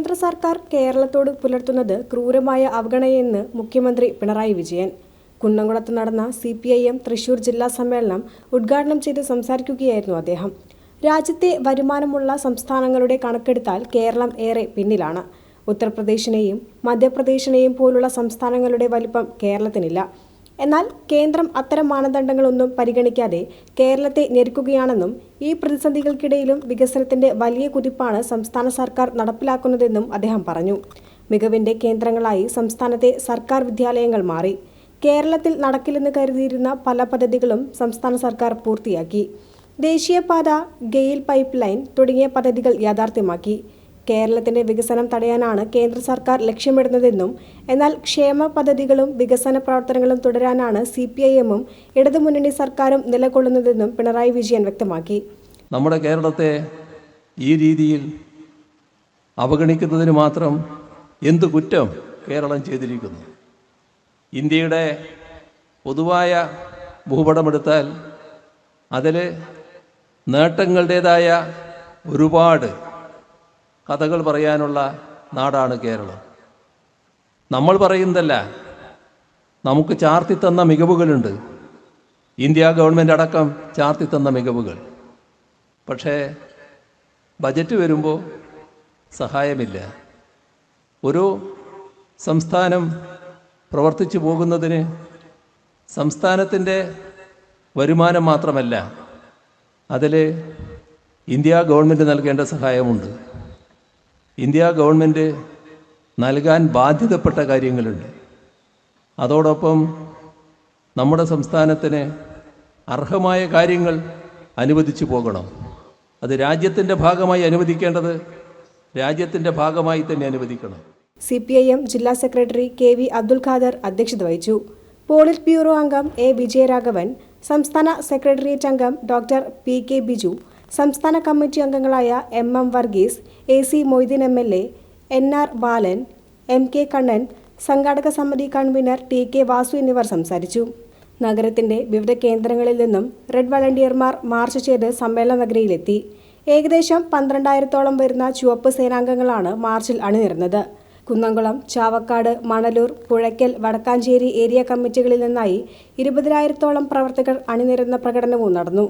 കേന്ദ്ര സർക്കാർ കേരളത്തോട് പുലർത്തുന്നത് ക്രൂരമായ അവഗണനയെന്ന് മുഖ്യമന്ത്രി പിണറായി വിജയൻ. കുന്നംകുളത്ത് നടന്ന C P I M Thrissur ജില്ലാ സമ്മേളനം ഉദ്ഘാടനം ചെയ്ത് സംസാരിക്കുകയായിരുന്നു അദ്ദേഹം. രാജ്യത്തെ വരുമാനമുള്ള സംസ്ഥാനങ്ങളുടെ കണക്കെടുത്താൽ കേരളം ഏറെ പിന്നിലാണ്. ഉത്തർപ്രദേശിനെയും മധ്യപ്രദേശിനെയും പോലുള്ള സംസ്ഥാനങ്ങളുടെ വലിപ്പം കേരളത്തിനില്ല. എന്നാൽ കേന്ദ്രം അത്തരം മാനദണ്ഡങ്ങളൊന്നും പരിഗണിക്കാതെ കേരളത്തെ ഞെരുക്കുകയാണെന്നും ഈ പ്രതിസന്ധികൾക്കിടയിലും വികസനത്തിന്റെ വലിയ കുതിപ്പാണ് സംസ്ഥാന സർക്കാർ നടപ്പിലാക്കുന്നതെന്നും അദ്ദേഹം പറഞ്ഞു. മികവിന്റെ കേന്ദ്രങ്ങളായി സംസ്ഥാനത്തെ സർക്കാർ വിദ്യാലയങ്ങൾ മാറി. കേരളത്തിൽ നടക്കില്ലെന്ന് കരുതിയിരുന്ന പല പദ്ധതികളും സംസ്ഥാന സർക്കാർ പൂർത്തിയാക്കി. ദേശീയപാത ഗെയിൽ പൈപ്പ് ലൈൻ തുടങ്ങിയ പദ്ധതികൾ യാഥാർത്ഥ്യമാക്കി. കേരളത്തിന്റെ വികസനം തടയാനാണ് കേന്ദ്ര സർക്കാർ ലക്ഷ്യമിടുന്നതെന്നും എന്നാൽ ക്ഷേമ പദ്ധതികളും വികസന പ്രവർത്തനങ്ങളും തുടരാനാണ് സി പി ഐ എമ്മും ഇടതുമുന്നണി സർക്കാരും നിലകൊള്ളുന്നതെന്നും പിണറായി വിജയൻ വ്യക്തമാക്കി. നമ്മുടെ കേരളത്തെ ഈ രീതിയിൽ അവഗണിക്കുന്നതിന് മാത്രം എന്ത് കുറ്റം കേരളം ചെയ്തിരിക്കുന്നു? ഇന്ത്യയുടെ പൊതുവായ ഭൂപടമെടുത്താൽ അതിൽ നേട്ടങ്ങളുടേതായ ഒരുപാട് കഥകൾ പറയാനുള്ള നാടാണ് കേരളം. നമ്മൾ പറയുന്നതല്ല നമുക്ക് ചാർത്തി തന്ന മികവുകളുണ്ട്. ഇന്ത്യ ഗവൺമെന്റ് അടക്കം ചാർത്തി തന്ന മികവുകൾ. പക്ഷേ ബജറ്റ് വരുമ്പോൾ സഹായമില്ല. ഒരു സംസ്ഥാനം പ്രവർത്തിച്ചു പോകുന്നതിന് സംസ്ഥാനത്തിന്റെ വരുമാനം മാത്രമല്ല അതിൽ ഇന്ത്യ ഗവൺമെന്റ് നൽകേണ്ട സഹായമുണ്ട്. ഇന്ത്യ ഗവൺമെന്റ് നൽകാൻ ബാധ്യതപ്പെട്ട കാര്യങ്ങളുണ്ട്. അതോടൊപ്പം നമ്മുടെ സംസ്ഥാനത്തിന് അർഹമായ കാര്യങ്ങൾ അനുവദിച്ചു പോകണം. അത് രാജ്യത്തിന്റെ ഭാഗമായി അനുവദിക്കേണ്ടത് രാജ്യത്തിന്റെ ഭാഗമായി തന്നെ അനുവദിക്കണം. സി പി ഐ എം ജില്ലാ secretary K V Abdul Khader അധ്യക്ഷത വഹിച്ചു. പോളിറ്റ് ബ്യൂറോ അംഗം എ വിജയരാഘവൻ സംസ്ഥാന സെക്രട്ടേറിയറ്റ് അംഗം ഡോക്ടർ പി കെ ബിജു സംസ്ഥാന കമ്മിറ്റി അംഗങ്ങളായ M M Varghese A C Moideen M L A N R Balan M K Kannan സംഘാടക സമിതി കൺവീനർ ടി കെ വാസു എന്നിവർ സംസാരിച്ചു. നഗരത്തിന്റെ വിവിധ കേന്ദ്രങ്ങളിൽ നിന്നും റെഡ് വളണ്ടിയർമാർ മാർച്ച് ചെയ്ത് സമ്മേളന നഗരിയിലെത്തി ഏകദേശം പന്ത്രണ്ടായിരത്തോളം വരുന്ന ചുവപ്പ് സേനാംഗങ്ങളാണ് മാർച്ചിൽ അണിനിരുന്നത്. കുന്നംകുളം ചാവക്കാട് മണലൂർ പുഴയ്ക്കൽ വടക്കാഞ്ചേരി ഏരിയ കമ്മിറ്റികളിൽ നിന്നായി ഇരുപതിനായിരത്തോളം പ്രവർത്തകർ അണിനിരുന്ന പ്രകടനവും നടന്നു.